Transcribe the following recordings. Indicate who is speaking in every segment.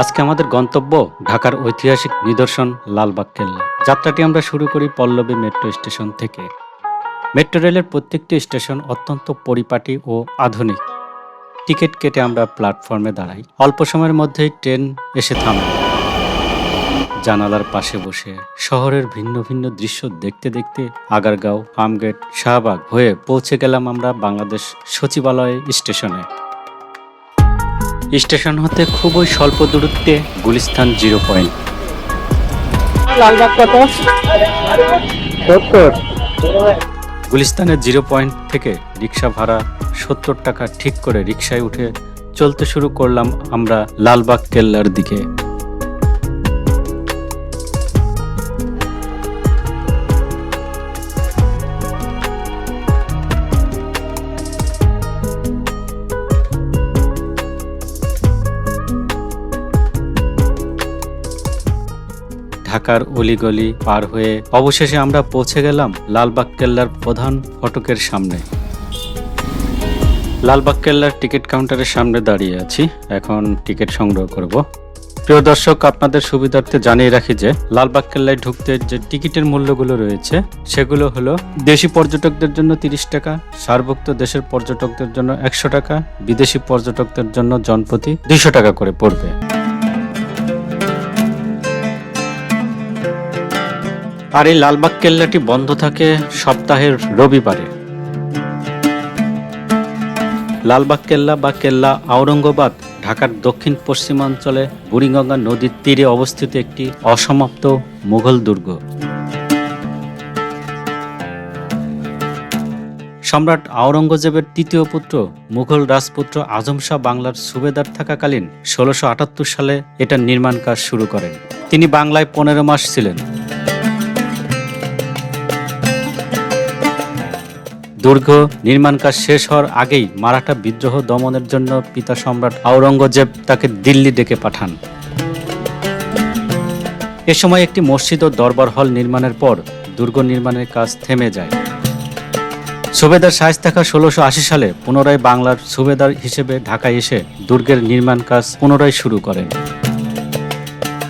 Speaker 1: আজকে আমাদের গন্তব্য ঢাকার ঐতিহাসিক নিদর্শন লালবাগ কেল্লা। যাত্রাটি আমরা শুরু করি পল্লবী মেট্রো স্টেশন থেকে। মেট্রো রেলের প্রত্যেকটি স্টেশন অত্যন্ত পরিপাটি ও আধুনিক। টিকিট কেটে আমরা প্ল্যাটফর্মে দাঁড়াই। অল্প সময়ের মধ্যেই ট্রেন এসে থামে। জানালার পাশে বসে শহরের ভিন্ন ভিন্ন দৃশ্য দেখতে দেখতে আগারগাঁও ফার্মগেট শাহবাগ হয়ে পৌঁছে গেলাম আমরা বাংলাদেশ সচিবালয় স্টেশনে। স্টেশন হতে খুবই স্বল্প দূরত্বে গুলিস্তান জিরো পয়েন্ট।
Speaker 2: লালবাগ কত? সত্তর।
Speaker 1: গুলিস্তানের জিরো পয়েন্ট থেকে রিক্সা ভাড়া সত্তর টাকা ঠিক করে রিক্সায় উঠে চলতে শুরু করলাম আমরা লালবাগ কেল্লার দিকে। ঢাকার অলিগলি পার হয়ে অবশেষে আমরা পৌঁছে গেলাম লালবাগ কেল্লার প্রধান ফটকের সামনে। লালবাগ কেল্লার টিকিট কাউন্টারের সামনে দাঁড়িয়ে আছি। এখন টিকিট সংগ্রহ করব। প্রিয় দর্শক, আপনাদের সুবিধার্থে জানিয়ে রাখি যে, লালবাগ কেল্লায় ঢুকতে যে টিকিটের মূল্যগুলো রয়েছে, সেগুলো হলো দেশি পর্যটকদের জন্য তিরিশ টাকা সার্বভৌম দেশের পর্যটকদের জন্য একশো টাকা, বিদেশি পর্যটকদের জন্য জনপ্রতি দুইশো টাকা করে পড়বে। আর এই লালবাগ কেল্লাটি বন্ধ থাকে সপ্তাহের রবিবারে। লালবাগ কেল্লা বা কেল্লা আওরঙ্গাবাদ, ঢাকার দক্ষিণ পশ্চিমাঞ্চলে বুড়িগঙ্গা নদীর তীরে অবস্থিত একটি অসমাপ্ত মুঘল দুর্গ। সম্রাট আওরঙ্গজেবের তৃতীয় পুত্র, মুঘল রাজপুত্র আজম শাহ বাংলার সুবেদার থাকাকালীন ষোলোশো সালে এটার নির্মাণ কাজ শুরু করেন। তিনি বাংলায় পনেরো মাস ছিলেন। দুর্গ নির্মাণ কাজ শেষ হওয়ার আগেই মারাঠা বিদ্রোহ দমনের জন্য পিতা সম্রাট আওরঙ্গজেব তাকে দিল্লি ডেকে পাঠান। এ সময় একটি মসজিদ ও দরবার হল নির্মাণের পর দুর্গ নির্মাণের কাজ থেমে যায়। সুবেদার শাহিস্তা খা ষোলোশো আশি সালে পুনরায় বাংলার সুবেদার হিসেবে ঢাকায় এসে দুর্গের নির্মাণ কাজ পুনরায় শুরু করেন।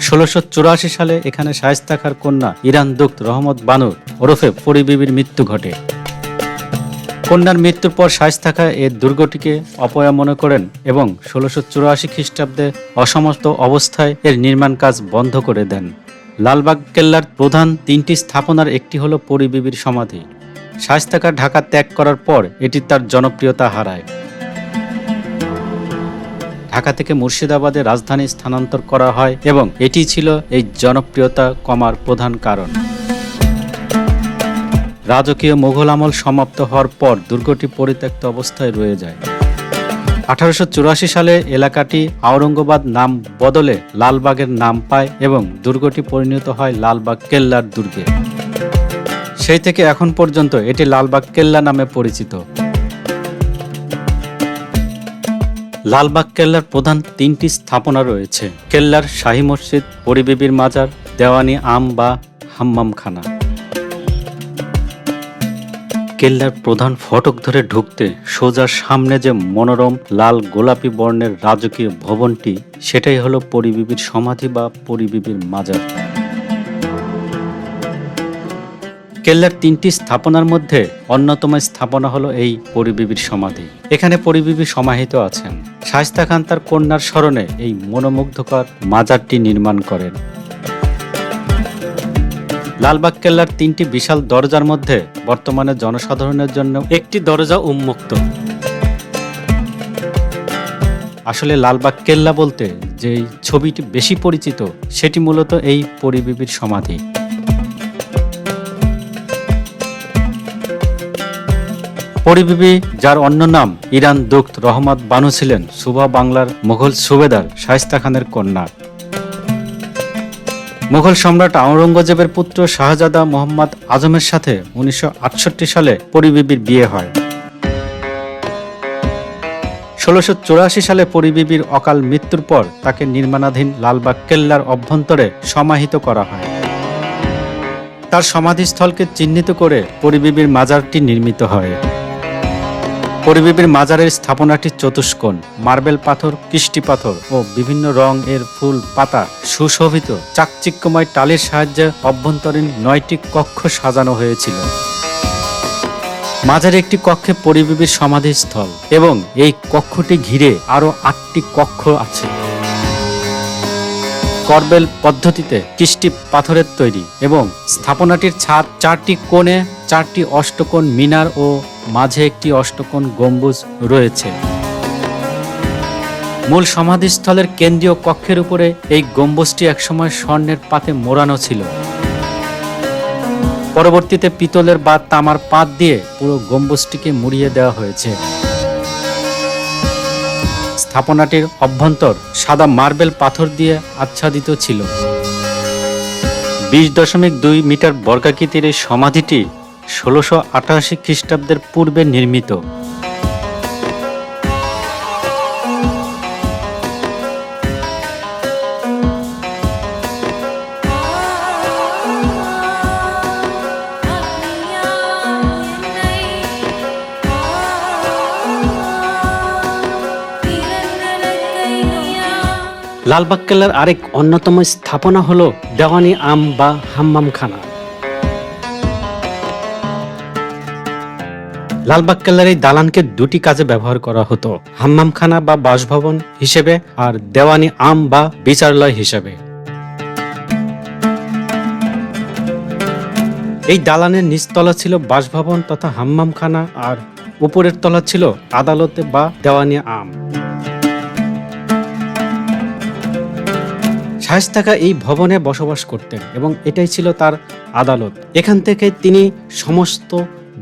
Speaker 1: ষোলোশো চুরাশি সালে এখানে শাহিস্তা খার কন্যা ইরান দুক্ত রহমত বানুর ওরফে পরিবিবির মৃত্যু ঘটে। কন্যার মৃত্যুর পর শাইস্তা খা এ দুর্গটিকে অপয়া মনে করেন এবং ষোলোশো চুরাশি খ্রিস্টাব্দে অসমস্ত অবস্থায় এর নির্মাণ কাজ বন্ধ করে দেন। লালবাগ কেল্লার প্রধান তিনটি স্থাপনার একটি হলো পরিবিবির সমাধি। শাইস্তা খা ঢাকা ত্যাগ করার পর এটি তার জনপ্রিয়তা হারায়। ঢাকা থেকে মুর্শিদাবাদে রাজধানী স্থানান্তর করা হয় এবং এটি ছিল এই জনপ্রিয়তা কমার প্রধান কারণ। রাজকীয় মোঘল আমল সমাপ্ত হওয়ার পর দুর্গটি পরিত্যক্ত অবস্থায় রয়ে যায়। আঠারোশো চুরাশি সালে এলাকাটি আওরঙ্গাবাদ নাম বদলে লালবাগের নাম পায় এবং দুর্গটি পরিণত হয় লালবাগ কেল্লার দুর্গে। সেই থেকে এখন পর্যন্ত এটি লালবাগ কেল্লা নামে পরিচিত। লালবাগ কেল্লার প্রধান তিনটি স্থাপনা রয়েছে। কেল্লার শাহী মসজিদ, পরিবিবির মাজার, দেওয়ানি আম বা হাম্মামখানা। কেল্লার প্রধান ফটক ধরে ঢুকতে সোজা সামনে যে মনোরম লাল গোলাপি বর্ণের রাজকীয় ভবনটি, সেটাই হলো পরিবিবির সমাধি বা পরিবিবির মাজার। কেল্লার তিনটি স্থাপনার মধ্যে অন্যতম স্থাপনা হলো এই পরিবিবির সমাধি। এখানে পরিবিবি সমাহিত আছেন। শায়স্তা খান তার কন্যার স্মরণে এই মনোমুগ্ধকর মাজারটি নির্মাণ করেন। লালবাগ কেল্লার তিনটি বিশাল দরজার মধ্যে বর্তমানে জনসাধারণের জন্য একটি দরজা উন্মুক্ত। আসলে লালবাগ কেল্লা বলতে যে ছবিটি বেশি পরিচিত, সেটি মূলত এই পরিবিবির সমাধি। পরিবিবি, যার অন্য নাম ইরান দুক্ত রহমত বানু ছিলেন, সুবা বাংলার মুঘল সুবেদার শায়স্তা খানের কন্যা। মুঘল সম্রাট আওরঙ্গজেবের পুত্র শাহজাদা মোহাম্মদ আজমের সাথে উনিশশো আটষট্টি সালে পরিবিবির বিয়ে হয়। ষোলোশো সালে পরিবিবির অকাল মৃত্যুর পর তাকে নির্মাণাধীন লালবাগ কেল্লার অভ্যন্তরে সমাহিত করা হয়। তার সমাধিস্থলকে চিহ্নিত করে পরিবিবির মাজারটি নির্মিত হয়।
Speaker 3: পরিবেবের মাজারের স্থাপনাটি চতুষ্কোণ, মার্বেল পাথর, কৃষ্টি পাথর ও বিভিন্ন রং এর ফুল, পাতা সুশোভিত। চাকচিক্যময় টালির সাহায্যে অভ্যন্তরীণ নয়টি কক্ষ সাজানো হয়েছিল। মাঝারে একটি কক্ষে পরিবেবীর সমাধিস্থল এবং এই কক্ষটি ঘিরে আরও আটটি কক্ষ আছে। করবেল পদ্ধতিতে কৃষ্টি পাথরের তৈরি এবং স্থাপনাটির ছাদ চারটি কোণে, চারটি অষ্টকোণ মিনার ও মাঝে একটি অষ্টকোণ গম্বুজ রয়েছে। মূল সমাধিস্থলের কেন্দ্রীয় কক্ষের উপরে এই গম্বুজটি একসময় স্বর্ণের পাতে মোড়ানো ছিল। পরবর্তীতে পিতলের বা তামার পাত দিয়ে পুরো গম্বুজটিকে মুড়িয়ে দেওয়া হয়েছে। স্থাপনাটির অভ্যন্তর সাদা মার্বেল পাথর দিয়ে আচ্ছাদিত ছিল। বিশ দশমিক দুই মিটার বর্গাকৃতির এই সমাধিটি ষোলোশো আটাশি খ্রিস্টাব্দের পূর্বে নির্মিত।
Speaker 1: লালবাগ কেল্লার আরেক অন্যতম স্থাপনা হলো দেওয়ানি আম বা হাম্মামখানা। লালবাগ কেল্লার এই দালানকে দুটি কাজে ব্যবহার করা হতো, হাম্মামখানা বা বাসভবন হিসেবে আর দেওয়ানি আম বা বিচারালয় হিসেবে। এই দালানের নিচতলা ছিল বাসভবন তথা হাম্মামখানা আর উপরের তলা ছিল আদালতে বা দেওয়ানি আম। শায়স্তাকা এই ভবনে বসবাস করতেন এবং এটাই ছিল তার আদালত। এখান থেকে তিনি সমস্ত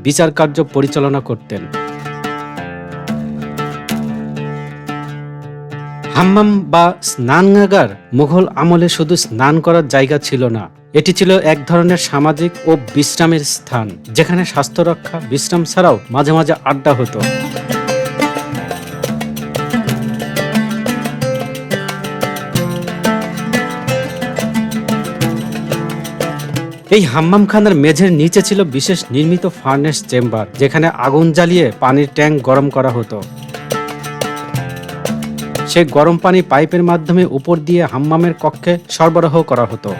Speaker 1: বিচার কার্য পরিচালনা করতেন। হাম্মাম বা স্নানাগার মুঘল আমলে শুধু স্নান করার জায়গা ছিল না। এটি ছিল এক ধরনের সামাজিক ও বিশ্রামের স্থান, যেখানে স্বাস্থ্য রক্ষা বিশ্রাম ছাড়াও মাঝে মাঝে আড্ডা হতো। এই হাম্মামখানার মেঝের নিচে ছিল বিশেষ নির্মিত ফার্নেস চেম্বার, যেখানে আগুন জ্বালিয়ে পানির ট্যাঙ্ক গরম করা হতো। সেই গরম পানি পাইপের মাধ্যমে উপর দিয়ে হাম্মামের কক্ষে সরবরাহ করা হতো।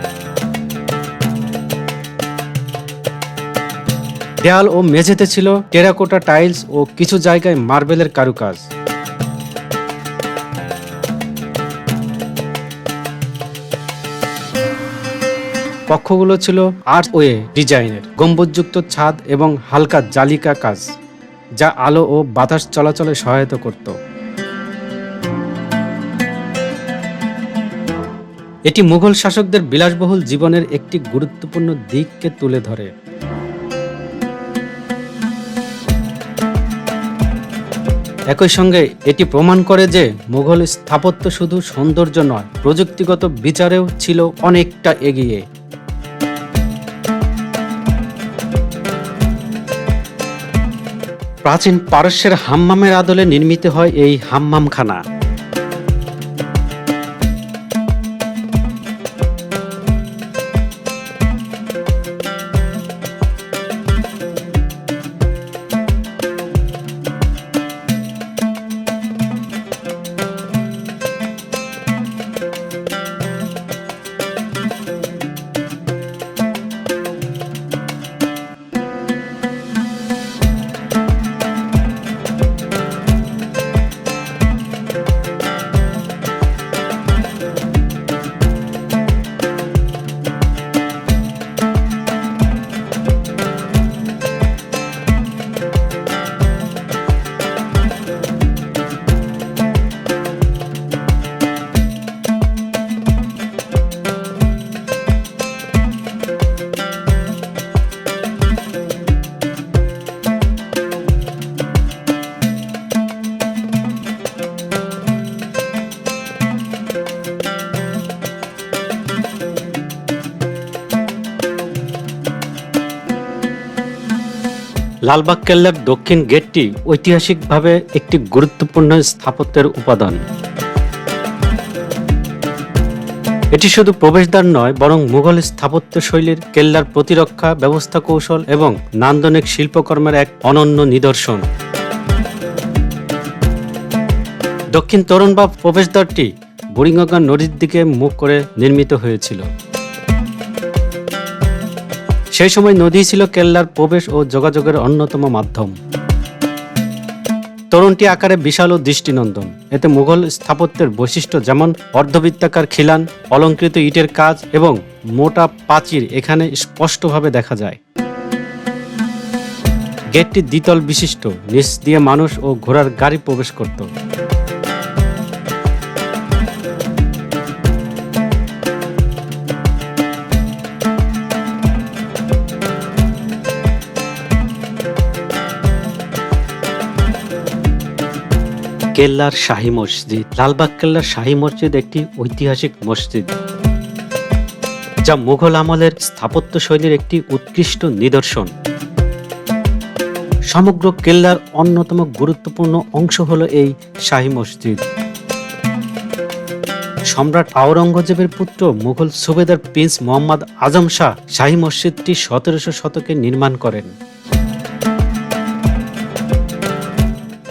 Speaker 1: দেয়াল ও মেঝেতে ছিল টেরাকোটা টাইলস ও কিছু জায়গায় মার্বেলের কারুকাজ। কক্ষগুলো ছিল আর্ট ওয়ে ডিজাইনের, গম্বুজযুক্ত ছাদ এবং হালকা জালিকা কাজ, যা আলো ও বাতাস চলাচলে সহায়তা করত। এটি মুঘল শাসকদের বিলাসবহুল জীবনের একটি গুরুত্বপূর্ণ দিককে তুলে ধরে। একই সঙ্গে এটি প্রমাণ করে যে মুঘল স্থাপত্য শুধু সৌন্দর্য নয়, প্রযুক্তিগত বিচারেও ছিল অনেকটা এগিয়ে। প্রাচীন পারস্যের হাম্মামের আদলে নির্মিত হয় এই হাম্মামখানা। লালবাগ কেল্লার দক্ষিণ গেটটি ঐতিহাসিকভাবে একটি গুরুত্বপূর্ণ স্থাপত্যের উপাদান। এটি শুধু প্রবেশদ্বার নয়, বরং মুঘল স্থাপত্য শৈলীর কেল্লার প্রতিরক্ষা ব্যবস্থা কৌশল এবং নান্দনিক শিল্পকর্মের এক অনন্য নিদর্শন। দক্ষিণ তরুণ বা প্রবেশদ্বারটি বুড়িগঙ্গা নদীর দিকে মুখ করে নির্মিত হয়েছিল। সেই সময় নদী ছিল কেল্লার প্রবেশ ও যোগাযোগের অন্যতম মাধ্যম। তরুণটি আকারে বিশাল ও দৃষ্টিনন্দন। এতে মুঘল স্থাপত্যের বৈশিষ্ট্য যেমন অর্ধবৃত্তাকার খিলান, অলঙ্কৃত ইটের কাজ এবং মোটা প্রাচীর এখানে স্পষ্টভাবে দেখা যায়। গেটটি দ্বিতল বিশিষ্ট, নিচ দিয়ে মানুষ ও ঘোড়ার গাড়ি প্রবেশ করত। কেল্লার শাহী মসজিদ। লালবাগ কেল্লার শাহী মসজিদ একটি ঐতিহাসিক মসজিদ, যা মুঘল আমলের স্থাপত্য শৈলীর একটি উৎকৃষ্ট নিদর্শন। সমগ্র কেল্লার অন্যতম গুরুত্বপূর্ণ অংশ হলো এই শাহী মসজিদ। সম্রাট আওরঙ্গজেবের পুত্র মুঘল সুবেদার প্রিন্স মোহাম্মদ আজম শাহ শাহী মসজিদটি সতেরোশো শতকে নির্মাণ করেন।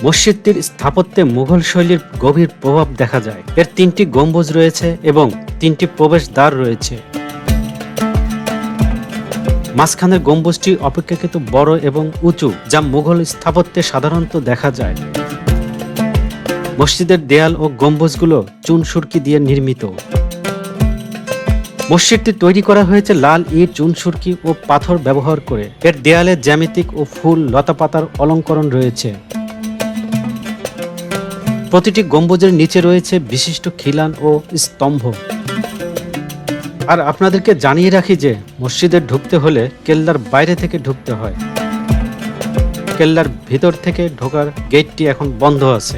Speaker 1: মসজিদটির স্থাপত্যে মুঘল শৈলীর গভীর প্রভাব দেখা যায়। এর তিনটি গম্বুজ রয়েছে এবং তিনটি প্রবেশদ্বার রয়েছে। মাঝখানের গম্বুজটি অপেক্ষাকৃত বড় এবং উঁচু, যা মুঘল স্থাপত্যে সাধারণত দেখা যায়। মসজিদের দেয়াল ও গম্বুজগুলো চুন সুরকি দিয়ে নির্মিত। মসজিদটি তৈরি করা হয়েছে লাল ইট, চুন সুরকি ও পাথর ব্যবহার করে। এর দেয়ালে জ্যামিতিক ও ফুল লতাপাতার অলঙ্করণ রয়েছে। প্রতিটি গম্বুজের নিচে রয়েছে বিশিষ্ট খিলান ও স্তম্ভ। আর আপনাদেরকে জানিয়ে রাখি যে, মসজিদে ঢুকতে হলে কেল্লার বাইরে থেকে ঢুকতে হয়। কেল্লার ভিতর থেকে ঢোকার গেটটি এখন বন্ধ আছে।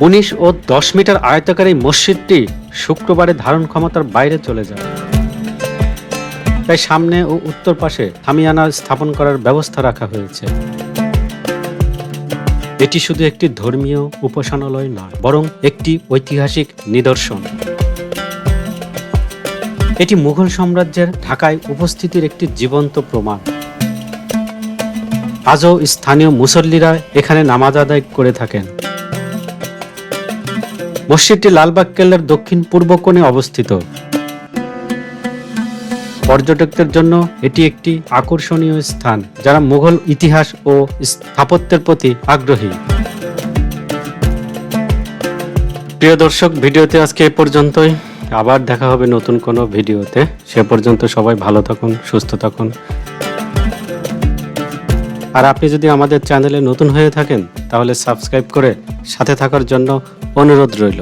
Speaker 1: উনিশ ও দশ মিটার আয়তাকার এই মসজিদটি শুক্রবারে ধারণ ক্ষমতার বাইরে চলে যায়। তাই সামনে ও উত্তর পাশে থামিয়ানা স্থাপন করার ব্যবস্থা রাখা হয়েছে। এটি শুধু একটি ধর্মীয় উপাসনালয় নয়, বরং একটি ঐতিহাসিক নিদর্শন। এটি মুঘল সাম্রাজ্যের ঢাকায় উপস্থিতির একটি জীবন্ত প্রমাণ। আজও স্থানীয় মুসল্লিরা এখানে নামাজ আদায় করে থাকেন। মসজিদটি লালবাগ কেল্লার দক্ষিণ পূর্ব কোণে অবস্থিত। পর্যটকদের জন্য এটি একটি আকর্ষণীয় স্থান, যারা মুঘল ইতিহাস ও স্থাপত্যের প্রতি আগ্রহী। প্রিয় দর্শক, ভিডিওতে আজকে এ পর্যন্তই। আবার দেখা হবে নতুন কোনো ভিডিওতে। সে পর্যন্ত সবাই ভালো থাকুন, সুস্থ থাকুন। আর আপনি যদি আমাদের চ্যানেলে নতুন হয়ে থাকেন, তাহলে সাবস্ক্রাইব করে সাথে থাকার জন্য অনুরোধ রইল।